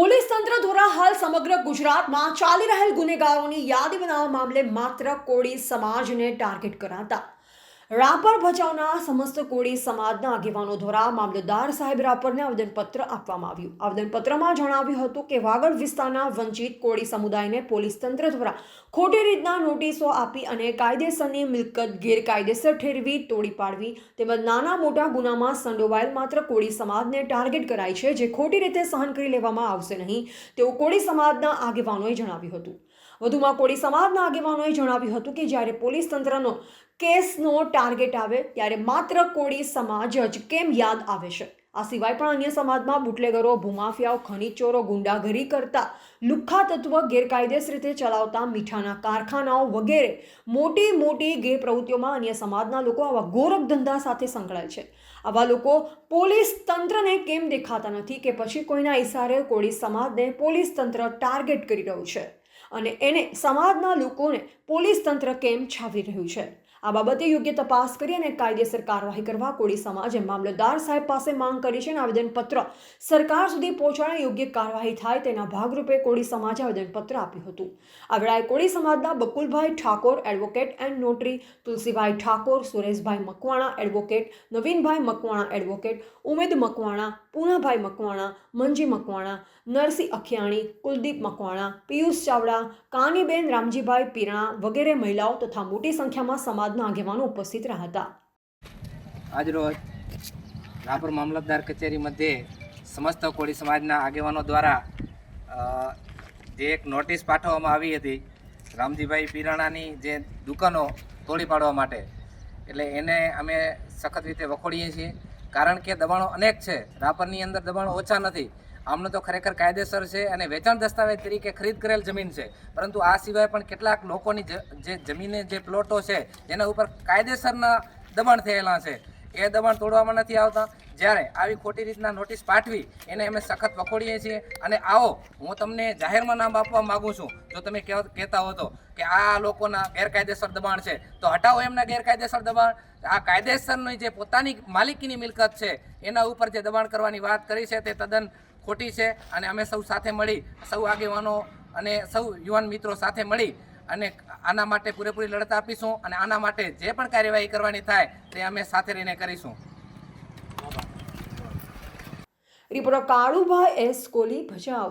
Police તંત્ર દ્વારા હાલ સમગ્ર ગુજરાતમાં ચાલી રહેલ ગુનેગારોની યાદી બનાવવા મામલે માત્ર કોળી સમાજને ટાર્ગેટ કરાતા રાપર ભચાઉના સમસ્ત કોળી સમાજના આગેવાનો દ્વારા મામલતદાર સાહેબ રાપરને આવેદનપત્ર આપવામાં આવ્યું. આવેદનપત્રમાં જણાવ્યું હતું કે વાગડ વિસ્તારના વંચિત કોળી સમુદાયને પોલીસ તંત્ર દ્વારા ખોટી રીતના નોટિસો આપી અને કાયદેસરની મિલકત ગેરકાયદેસર ઠેરવી, તોડી પાડવી તેમજ નાના મોટા ગુનામાં સંડોવાયેલ માત્ર કોળી સમાજને ટાર્ગેટ કરાય છે, જે ખોટી રીતે સહન કરી લેવામાં આવશે નહીં તેવું કોળી સમાજના આગેવાનોએ જણાવ્યું હતું. વધુમાં કોળી સમાજના આગેવાનોએ જણાવ્યું હતું કે જ્યારે પોલીસ તંત્રનો કેસનો ટાર્ગેટ આવે, ત્યારે માત્ર કોળી સમાજ જ કેમ યાદ આવે છે? આ સિવાય પણ અન્ય સમાજમાં બુટલેગરો, ભૂમાફિયાઓ ખનીચોરો ગુંડાગરી કરતા લુખ્ખા તત્વ ગેરકાયદેસર રીતે ચલાવતા મીઠાના કારખાનાઓ વગેરે મોટી મોટી ગેરપ્રવૃત્તિઓમાં અન્ય સમાજના લોકો આવા ગોરખ ધંધા સાથે સંકળાય છે. આવા લોકો પોલીસ તંત્રને કેમ દેખાતા નથી કે પછી કોઈના ઇશારે કોળી સમાજને પોલીસ તંત્ર ટાર્ગેટ કરી રહ્યું છે? અને એને સમાજના લોકોને પોલીસ તંત્ર કેમ છાવી રહ્યું છે? આ બાબતે યોગ્ય તપાસ કરી અને કાયદેસર કાર્યવાહી કરવા કોળી સમાજે મામલતદાર સાહેબ પાસે માંગ કરી છે અને આવેદનપત્ર સરકાર સુધી પહોંચાડે યોગ્ય કાર્યવાહી થાય તેના ભાગરૂપે કોળી સમાજે આવેદનપત્ર આપ્યું હતું. આ વેળાએ કોળી સમાજના Bakulbhai Thakor, advocate and notary Tulsibhai Thakor, Sureshbhai Makwana, advocate Navinbhai Makwana, advocate Umed Makwana Poonabhai Makwana, Manji Makwana Narsinh Akhiyani, Kuldeep Makwana, Piyush Chavda, Kaniben Ramjibhai Pirana વગેરે મહિલાઓ તથા મોટી સંખ્યામાં સમાજના આગેવાનો ઉપસ્થિત રહ્યા હતા. આજરોજ રાપર મામલતદાર કચેરી મધ્યે સમસ્ત કોળી સમાજના આગેવાનો દ્વારા જે એક નોટિસ પાઠવવામાં આવી હતી રામજીભાઈ પીરાણાની જે દુકાનો તોડી પાડવા માટે, એટલે એને અમે સખત રીતે વખોડીએ છીએ. કારણ કે દબાણો અનેક છે. રાપરની અંદર દબાણો ઓછા નથી. આમનો તો ખરેખર કાયદેસર છે અને વેચાણ દસ્તાવેજ તરીકે ખરીદ કરેલ જમીન છે. પરંતુ આ સિવાય પણ કેટલાક લોકોની જ- જમીને જે પ્લોટો છે, જેના ઉપર કાયદેસરના દબાણ થયેલા છે. એ દબાણ તોડવામાં નથી આવતા. જ્યારે આવી ખોટી રીતના નોટિસ પાઠવી, એને અમે સખત વખોડીએ છીએ. અને આવો, હું તમને જાહેરમાં નામ આપવા માગું છું. જો તમે કહેતા હો તો, કે આ લોકોના ગેરકાયદેસર દબાણ છે. તો હટાવો એમના ગેરકાયદેસર દબાણ. આ કાયદેસરની જે પોતાની માલિકીની મિલકત છે, એના ઉપર જે દબાણ કરવાની વાત કરી છે, તે તદ્દન ખોટી છે અને અમે સૌ સાથે મળી, સૌ આગેવાનો અને સૌ યુવાન મિત્રો સાથે મળી અને આના માટે પૂરેપૂરી લડત આપીશું અને આના માટે જે પણ કાર્યવાહી કરવાની થાય તે અમે સાથે રહીને કરીશું. Reporter Kalubhai S Koli Bhachau